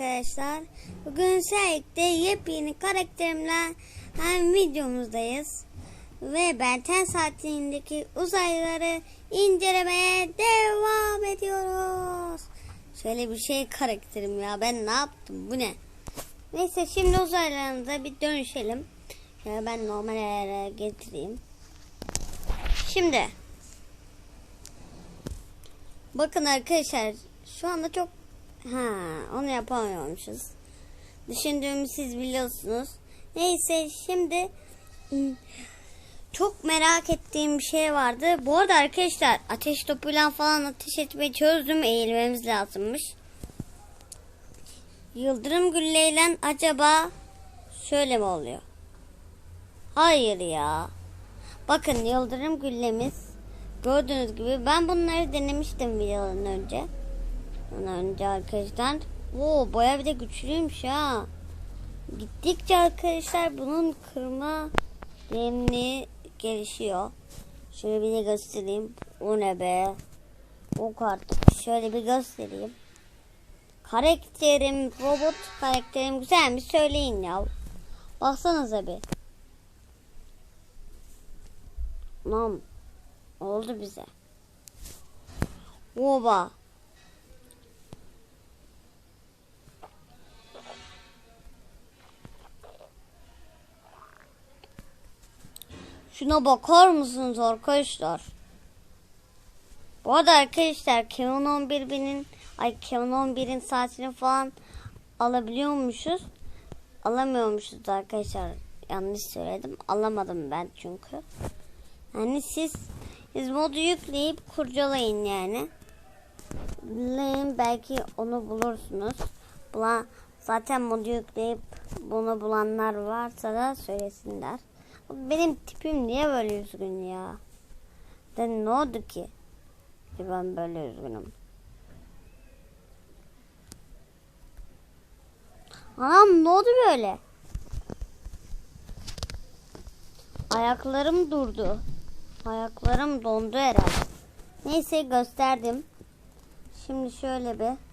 arkadaşlar. Bugün Serik'te yepyeni karakterimle hem videomuzdayız. Ve Benten saatindeki uzaylıları incelemeye devam ediyoruz. Şöyle bir şey karakterim ya ben ne yaptım bu ne? Neyse şimdi uzaylılarımıza bir dönüşelim. Şöyle ben normal ayara getireyim. Şimdi. Bakın arkadaşlar şu anda çok Ha, onu yapamıyormuşuz. Düşündüğümü siz biliyorsunuz. Neyse şimdi hmm, çok merak ettiğim bir şey vardı. Bu arada arkadaşlar ateş topuyla falan ateş etmeyi çözdüm. Eğilmemiz lazımmış. Yıldırım gülleyle acaba şöyle mi oluyor? Hayır ya. Bakın yıldırım güllemiz gördüğünüz gibi ben bunları denemiştim videodan önce. Ondan önce arkadaşlar. Oo baya bir de güçlüymüş ha. Gittikçe arkadaşlar bunun kırma demli gelişiyor. Şöyle bir de göstereyim. O ne be? O kart. Şöyle bir göstereyim. Karakterim, robot karakterim güzel mi? Söyleyin ya. Baksanıza bir. Lan oldu bize. Oba. Şuna bakar mısınız arkadaşlar? Bu arada arkadaşlar Kevin 11 binin ay Kevin 11'in saatini falan alabiliyormuşuz. Alamıyormuşuz arkadaşlar. Yanlış söyledim. Alamadım ben çünkü. Yani siz siz modu yükleyip kurcalayın yani. Bullayın belki onu bulursunuz. Bulan, zaten modu yükleyip bunu bulanlar varsa da söylesinler. Benim tipim niye böyle üzgün ya? De ne oldu ki? Ki ben böyle üzgünüm. Anam ne oldu böyle? Ayaklarım durdu. Ayaklarım dondu herhalde. Neyse gösterdim. Şimdi şöyle bir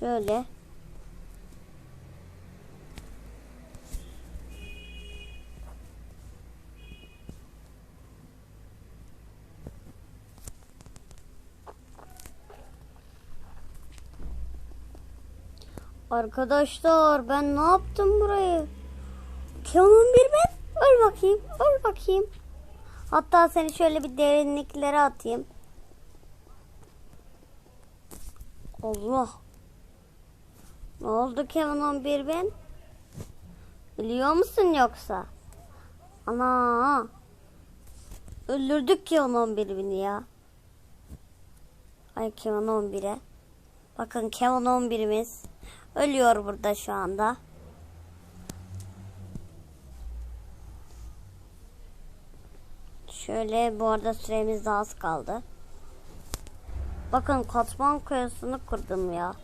Şöyle. Arkadaşlar ben ne yaptım burayı? Canon bir ben. Öl bakayım. Öl bakayım. Hatta seni şöyle bir derinliklere atayım. Allah. Ne oldu Kevin 11 bin? Biliyor musun yoksa? Ana. Öldürdük Kevin 11 bini ya. Ay Kevin 11'e. Bakın Kevin 11'imiz ölüyor burada şu anda. Şöyle bu arada süremiz daha az kaldı. Bakın katman kayasını kırdım ya.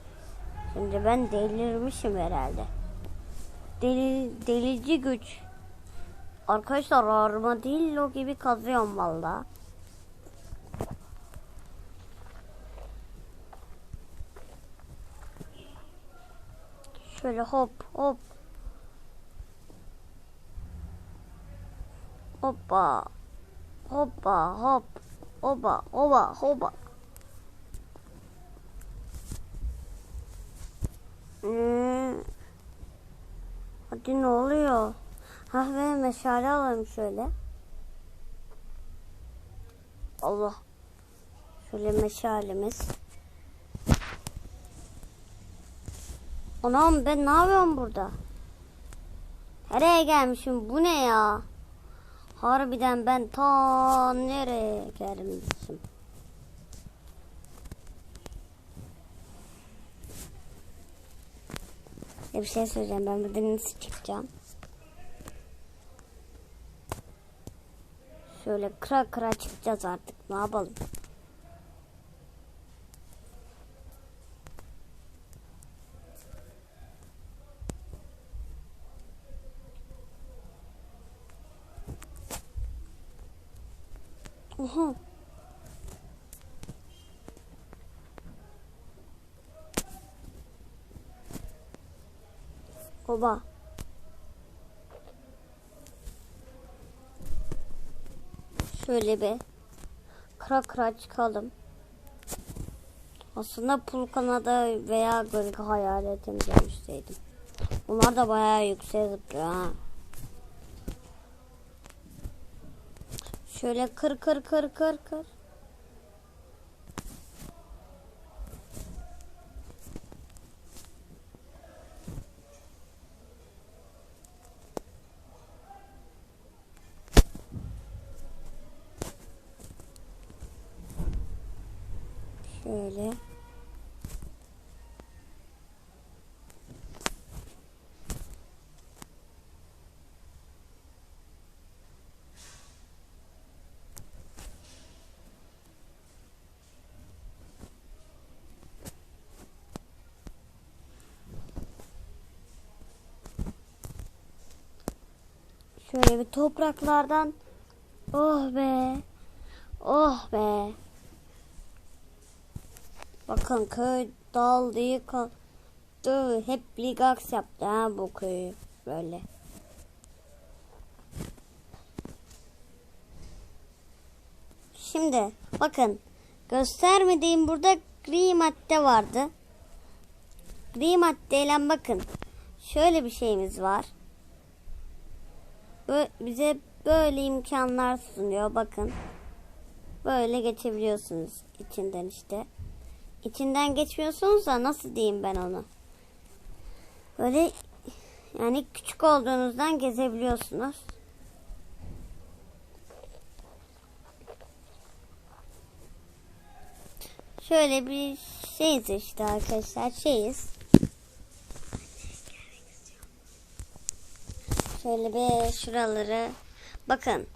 Şimdi ben delirmişim herhalde. Deli, delici güç. Arkadaşlar armadillo gibi kazıyorum valla. Şöyle hop hop. Hoppa. Hoppa hop. Oba oba hoba. Hmm. Hadi ne oluyor? Hah ve meşale alalım şöyle. Allah. Şöyle meşalemiz. Anam ben ne yapıyorum burada? Nereye gelmişim? Bu ne ya? Harbiden ben ta nereye gelmişim? Bir şey söyleyeceğim. Ben buradan nasıl çıkacağım? Şöyle kıra kıra çıkacağız artık. Ne yapalım? Oha. Oba. Şöyle bir kıra kıra çıkalım. Aslında Pulkana'da veya Gölge Hayalet'im gelmişteydim. Bunlar da bayağı yüksek zıplıyor ha. Şöyle kır kır kır kır kır. Şöyle. Şöyle bir topraklardan oh be oh be Bakın köy daldı yıkıldı. Hep ligaks yaptı ha bu köyü böyle. Şimdi bakın göstermediğim burada gri madde vardı. Gri maddeyle bakın şöyle bir şeyimiz var. Bize böyle imkanlar sunuyor bakın. Böyle geçebiliyorsunuz içinden işte içinden geçmiyorsunuz da nasıl diyeyim ben onu. Böyle yani küçük olduğunuzdan gezebiliyorsunuz. Şöyle bir şeyiz işte arkadaşlar şeyiz. Şöyle bir şuraları bakın.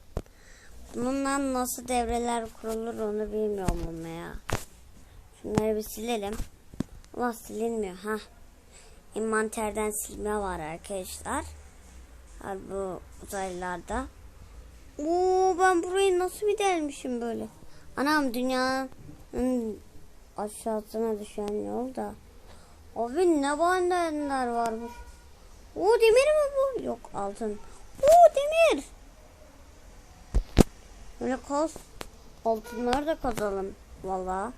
Bununla nasıl devreler kurulur onu bilmiyorum ama ya. Şunları bir silelim. Ama silinmiyor ha. Envanterden silme var arkadaşlar. Ha, bu uzaylılarda. Oo ben burayı nasıl bir delmişim böyle. Anam dünyanın aşağısına düşen yol da. Abi ne bandenler varmış. O demir mi bu? Yok altın. Oo demir. Böyle kaz. Altınları da kazalım. Vallahi.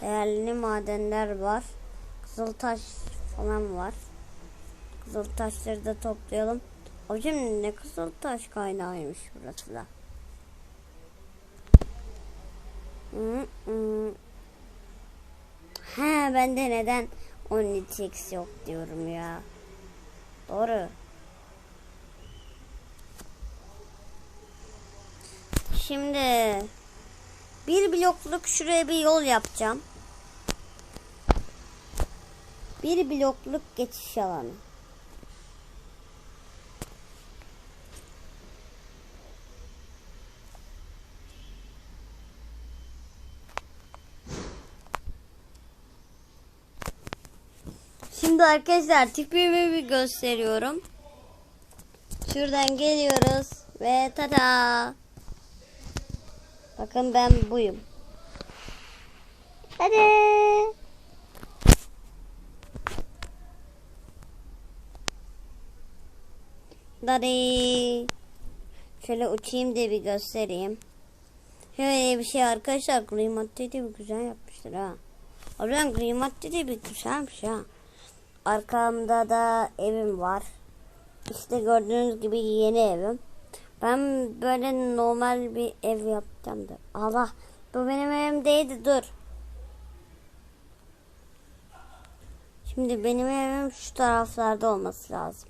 Değerli madenler var. Kızıltaş falan var. Kızıltaşları da toplayalım. Hocam ne kızıltaş kaynağıymış burası da. He ben de neden 12x yok diyorum ya. Doğru. Şimdi bir blokluk şuraya bir yol yapacağım. Bir blokluk geçiş alanı. Şimdi arkadaşlar tipimi bir gösteriyorum. Şuradan geliyoruz ve tada. Bakın ben buyum. Hadi. Dari. Şöyle uçayım diye bir göstereyim. Şöyle bir şey arkadaşlar gri madde de bir güzel yapmışlar ha. Harbiden gri madde de bir güzelmiş ha. Arkamda da evim var. İşte gördüğünüz gibi yeni evim. Ben böyle normal bir ev yapacağım da. Allah bu benim evim değildi dur. Şimdi benim evim şu taraflarda olması lazım.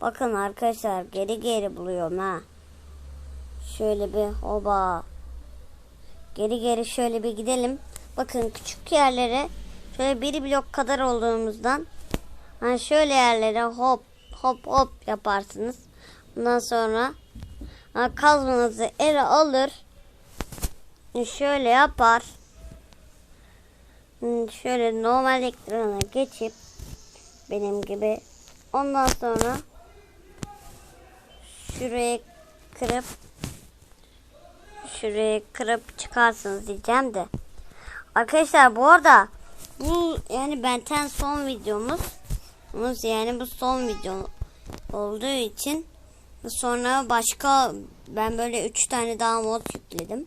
Bakın arkadaşlar geri geri buluyorum ha. Şöyle bir oba. Geri geri şöyle bir gidelim. Bakın küçük yerlere şöyle bir blok kadar olduğumuzdan hani şöyle yerlere hop hop hop yaparsınız. Ondan sonra ha, kazmanızı ele alır. Şöyle yapar. Şöyle normal ekrana geçip benim gibi ondan sonra şuraya kırıp şuraya kırıp çıkarsınız diyeceğim de. Arkadaşlar bu arada Bu yani benden son videomuz. Yani bu son video olduğu için sonra başka ben böyle üç tane daha mod yükledim.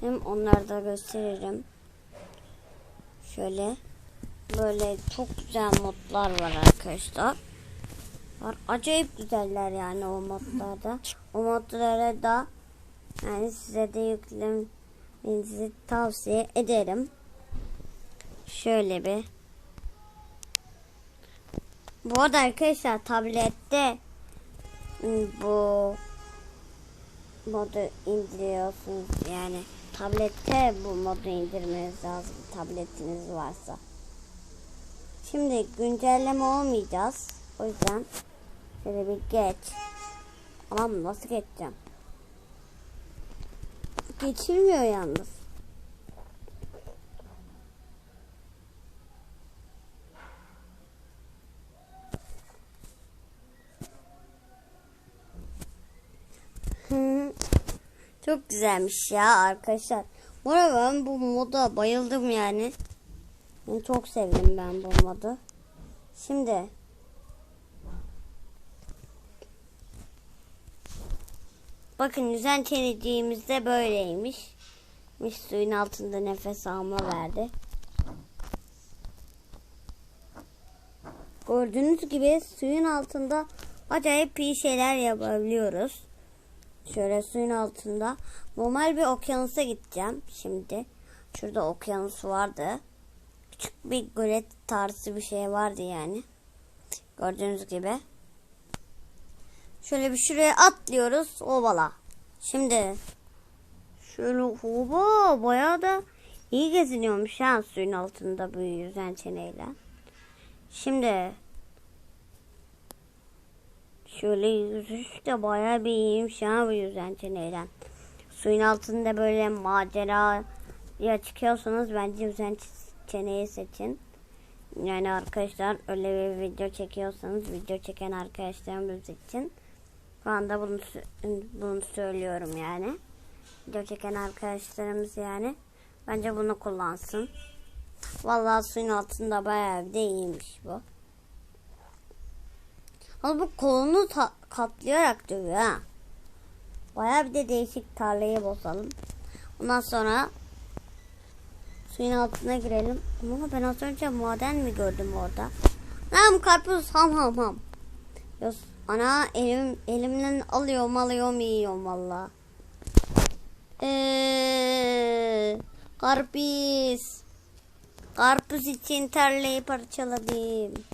Hem onları da gösteririm. Şöyle böyle çok güzel modlar var arkadaşlar. Var. Acayip güzeller yani o modlarda. O modlara da yani size de yüklemenizi tavsiye ederim. Şöyle bir. Bu arada arkadaşlar tablette ım, bu modu indiriyorsunuz yani tablette bu modu indirmeniz lazım tabletiniz varsa. Şimdi güncelleme olmayacağız. O yüzden şöyle bir geç. Ama nasıl geçeceğim? Geçilmiyor yalnız. Çok güzelmiş ya arkadaşlar. Bu ben bu moda bayıldım. Yani çok sevdim ben bu modu. Şimdi Bakın yüzen çeneciğimiz de böyleymiş. Miş suyun altında nefes alma verdi. Gördüğünüz gibi suyun altında acayip iyi şeyler yapabiliyoruz. Şöyle suyun altında. Normal bir okyanusa gideceğim şimdi. Şurada okyanus vardı. Küçük bir gölet tarzı bir şey vardı yani. Gördüğünüz gibi. Şöyle bir şuraya atlıyoruz. Ovala. Şimdi şöyle hoba bayağı da iyi geziniyormuş ha suyun altında bu yüzen çeneyle. Şimdi şöyle yüzüş de bayağı bir iyiymiş ha bu yüzen çeneyle. Suyun altında böyle macera ya çıkıyorsanız bence yüzen çeneyi seçin. Yani arkadaşlar öyle bir video çekiyorsanız video çeken arkadaşlarımız için şu anda bunu bunu söylüyorum yani. Video çeken arkadaşlarımız yani bence bunu kullansın. Vallahi suyun altında bayağı bir de iyiymiş bu. Ama bu kolunu katlayarak dövüyor ha. Bayağı bir de değişik tarlayı bozalım. Ondan sonra suyun altına girelim. Ama ben az önce maden mi gördüm orada? Lan karpuz ham ham ham. Yos, ana elim elimden alıyorum alıyorum yiyorum valla. Eee, karpuz. Karpuz için tarlayı parçaladım.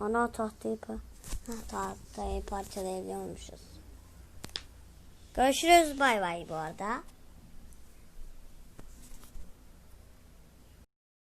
Ana tahtayı pa ha, tahtayı parçalayabiliyormuşuz. Görüşürüz bay bay bu arada.